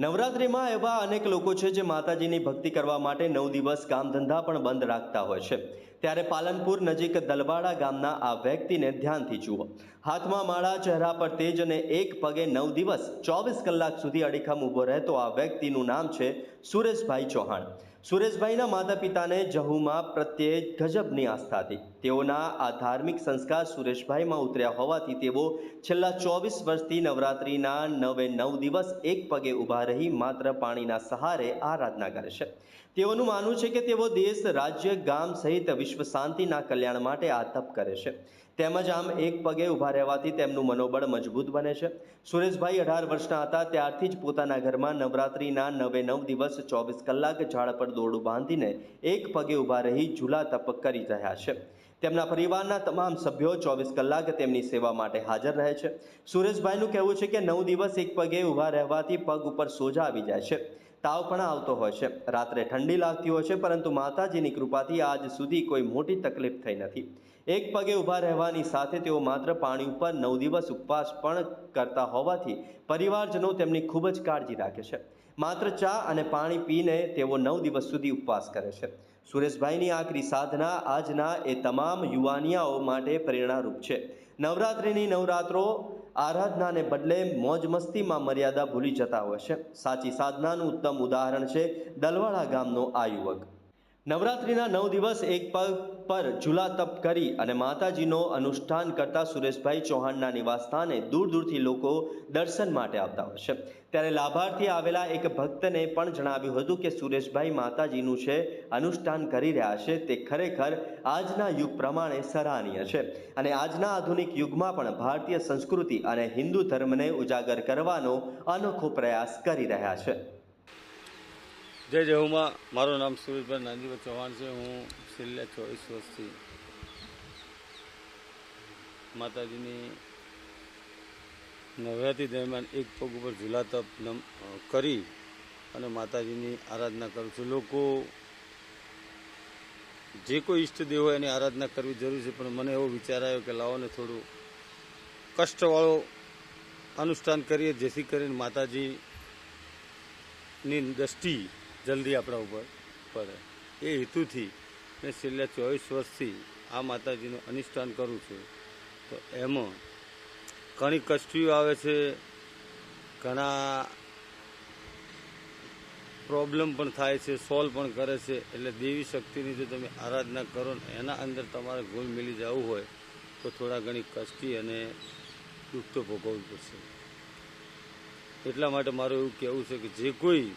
નવરાત્રિમાં એવા અનેક લોકો છે જે માતાજીની ભક્તિ કરવા માટે નવ દિવસ કામ ધંધા પણ બંધ રાખતા હોય છે. ત્યારે પાલનપુર નજીક દલવાડા ગામના આ વ્યક્તિને ધ્યાનથી જુઓ. હાથમાં માળા, ચહેરા પર તેજ અને એક પગે નવ દિવસ, ચોવીસ કલાક સુધી અડીખમ ઊભો રહેતો આ વ્યક્તિનું નામ છે સુરેશભાઈ ચૌહાણ. સુરેશભાઈના માતા પિતાને જહુમાં પ્રત્યે ગજબની આસ્થા હતી. તેઓના આ ધાર્મિક સંસ્કાર સુરેશભાઈમાં ઉતર્યા હોવાથી તેઓ છેલ્લા ચોવીસ વર્ષથી નવરાત્રિના નવે નવ દિવસ એક પગે ઊભા રહી માત્ર પાણીના સહારે આરાધના કરે છે. તેઓનું માનવું છે કે તેઓ દેશ, રાજ્ય, ગામ સહિત વિશ્વ શાંતિના કલ્યાણ માટે આ તપ કરે છે. તેમજ આમ એક પગે ઊભા રહેવાથી તેમનું મનોબળ મજબૂત બને છે. સુરેશભાઈ અઢાર વર્ષના હતા ત્યારથી જ પોતાના ઘરમાં નવરાત્રિના નવે નવ દિવસ ચોવીસ કલાક ઝાડ પર દોરડું બાંધીને એક પગે ઊભા રહી ઝૂલા તપ કરી રહ્યા છે. તેમના પરિવારના તમામ સભ્યો ચોવીસ કલાક તેમની સેવા માટે હાજર રહે છે. સુરેશભાઈનું કહેવું છે કે નવ દિવસ એક પગે ઊભા રહેવાથી પગ ઉપર સોજા આવી જાય છે. તાવ પણ આવતો હોય છે. રાત્રે ઠંડી લાગતી હોય છે, પરંતુ માતાજીની કૃપાથી આજ સુધી કોઈ મોટી તકલીફ થઈ નથી. એક પગે ઊભા રહેવાની સાથે તેઓ માત્ર પાણી ઉપર નવ દિવસ ઉપવાસ પણ કરતા હોવાથી પરિવારજનો તેમની ખૂબ જ કાળજી રાખે છે. માત્ર ચા અને પાણી પીને તેઓ નવ દિવસ સુધી ઉપવાસ કરે છે. સુરેશભાઈની આકરી સાધના આજના એ તમામ યુવાનિયાઓ માટે પ્રેરણારૂપ છે. નવરાત્રિની નવરાત્રો આરાધનાને બદલે મોજ મસ્તીમાં મર્યાદા ભૂલી જતા હોય છે. સાચી સાધનાનું ઉત્તમ ઉદાહરણ છે દલવાડા ગામનો આ યુવક. નવરાત્રિના નવ દિવસ એક પગ પર ઝૂલા તપ કરી અને માતાજીનો અનુષ્ઠાન કરતા સુરેશભાઈ ચૌહાણના નિવાસસ્થાને દૂર દૂરથી લોકો દર્શન માટે આવતા હોય છે. ત્યારે લાભાર્થી આવેલા એક ભક્તને પણ જણાવ્યું હતું કે સુરેશભાઈ માતાજીનું છે, અનુષ્ઠાન કરી રહ્યા છે, તે ખરેખર આજના યુગ પ્રમાણે સરાહનીય છે. અને આજના આધુનિક યુગમાં પણ ભારતીય સંસ્કૃતિ અને હિન્દુ ધર્મને ઉજાગર કરવાનો અનોખો પ્રયાસ કરી રહ્યા છે. જય જહુમાં મારું નામ સુરેશભાઈ નાનજીભાઈ ચૌહાણ છે. હું છેલ્લા ચોવીસ વર્ષથી માતાજીની નવરાત્રિ દરમિયાન એક પગ ઉપર ઝૂલા તપ નમ કરી અને માતાજીની આરાધના કરું છું. લોકો જે કોઈ ઈષ્ટદેવ હોય એની આરાધના કરવી જરૂરી છે, પણ મને એવો વિચાર આવ્યો કે લાવો ને થોડું કષ્ટવાળો અનુષ્ઠાન કરીએ, જેથી કરીને માતાજીની દ્રષ્ટિ જલ્દી આપણા ઉપર પડે. એ હેતુથી મેં છેલ્લા ચોવીસ વર્ષથી આ માતાજીનું અનુષ્ઠાન કરું છું. તો એમાં ઘણી કષ્ટીઓ આવે છે, ઘણા પ્રોબ્લેમ પણ થાય છે, સોલ્વ પણ કરે છે. એટલે દેવી શક્તિની જો તમે આરાધના કરો ને એના અંદર તમારે ગુણ મિલી જવું હોય, તો થોડા ઘણી કષ્ટી અને દુઃખ તો ભોગવવું પડશે. એટલા માટે મારું એવું કહેવું છે કે જે કોઈ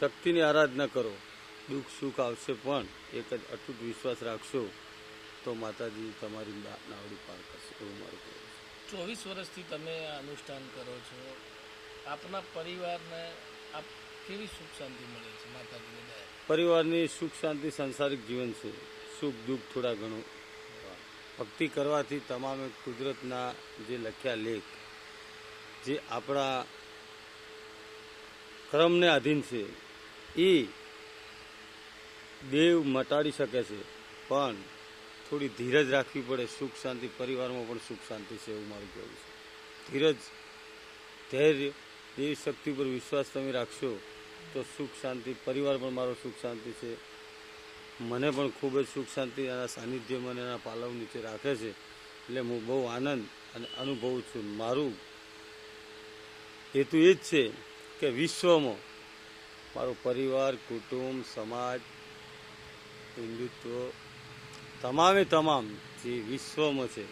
શક્તિની આરાધના કરો. દુઃખ સુખ આવશે પણ એક જ અતૂટ વિશ્વાસ રાખશો તો માતાજી તમારી નાવડી પાર કરશે. એવું મારું કહેવું છે. ચોવીસ વર્ષથી તમે અનુષ્ઠાન કરો છો. આપના પરિવારને આપ કેવી સુખ શાંતિ મળે છે માતાજીની પરિવારની સુખ શાંતિ સંસારિક જીવન છે. સુખ દુઃખ થોડા ઘણું. ભક્તિ કરવાથી તમામે કુદરતના જે લખ્યા લેખ જે આપણા ક્રમને આધીન છે એ દેવ મટાડી શકે છે, પણ થોડી ધીરજ રાખવી પડે. સુખ શાંતિ, પરિવારમાં પણ સુખ શાંતિ છે એવું મારું કહેવું છે. ધીરજ, ધૈર્ય દેવી શક્તિ પર વિશ્વાસ તમે રાખશો તો સુખ શાંતિ, પરિવાર પણ મારો સુખ શાંતિ છે. મને પણ ખૂબ જ સુખ શાંતિ એના સાનિધ્ય મને એના પાલવ નીચે રાખે છે. એટલે હું બહુ આનંદ અને અનુભવું છું. મારું હેતુ એ જ છે કે વિશ્વમાં મારો પરિવાર, કુટુંબ, સમાજ, હિન્દુત્વ, તમામે તમામ જે વિશ્વમાં છે,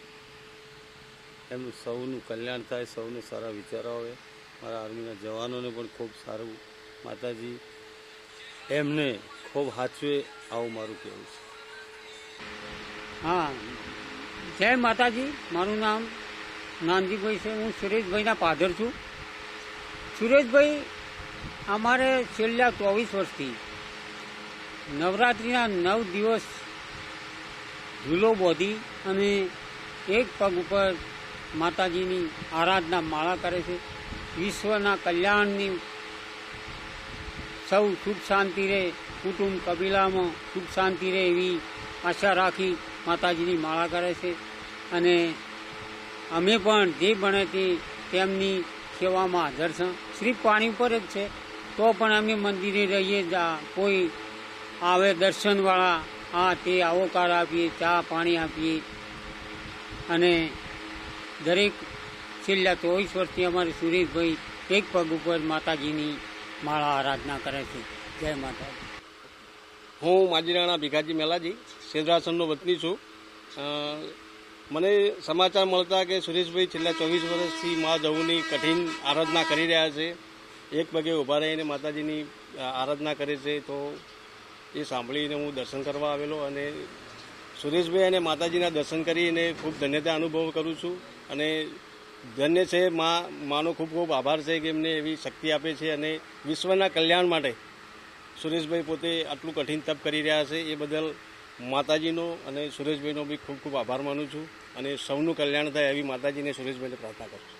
એમનું સૌનું કલ્યાણ થાય, સૌને સારા વિચારો આવે. મારા આર્મીના જવાનોને પણ ખૂબ સારું. માતાજી, એમને ખૂબ હાચવે આવું મારું કહેવું છે. હા. જય માતાજી. મારું નામ નાનજીભાઈ છે. હું સુરેશભાઈના પાદર છું. સુરેશભાઈ અમારે છેલ્લા ચોવીસ વર્ષથી નવરાત્રિના નવ દિવસ ઝૂલો બોધી અને એક પગ ઉપર માતાજીની આરાધના માળા કરે છે. વિશ્વના કલ્યાણની સૌ સુખ શાંતિ રહે, કુટુંબ કબીલામાં સુખ શાંતિ રહે એવી આશા રાખી માતાજીની માળા કરે છે. અને અમે પણ જે બને તે તેમની સેવામાં હાજર છે શ્રી પાણી પર જ છે. તો પણ અમે મંદિરે રહીએ જ કોઈ આવે દર્શનવાળા, આ તે આવકાર આપીએ, ચા પાણી આપીએ. અને દરેક છેલ્લા ચોવીસ વર્ષથી અમારે સુરેશભાઈ એક પગ ઉપર માતાજીની માળા આરાધના કરે છે. જય માતાજી. હું માજીરાણા ભીખાજી મેલાજી સેદ્રાસનનો વતની છું. મને સમાચાર મળતા કે સુરેશભાઈ છેલ્લા ચોવીસ વર્ષથી મા જવુની કઠિન આરાધના કરી રહ્યા છે. એક પગે ઊભા રહીને માતાજીની આરાધના કરે છે તો એ સાંભળીને હું દર્શન કરવા આવેલો અને સુરેશભાઈ અને માતાજીના દર્શન કરીને ખૂબ ધન્યતા અનુભવ કરું છું અને ધન્ય છે મા, માનો ખૂબ ખૂબ આભાર છે કે એમને એવી શક્તિ આપે છે અને વિશ્વના કલ્યાણ માટે સુરેશભાઈ પોતે આટલું કઠિન તપ કરી રહ્યા છે. એ બદલ માતાજીનો અને સુરેશભાઈનો બી ખૂબ ખૂબ આભાર માનું છું. અને સૌનું કલ્યાણ થાય એવી માતાજીને સુરેશભાઈને પ્રાર્થના કરું છું.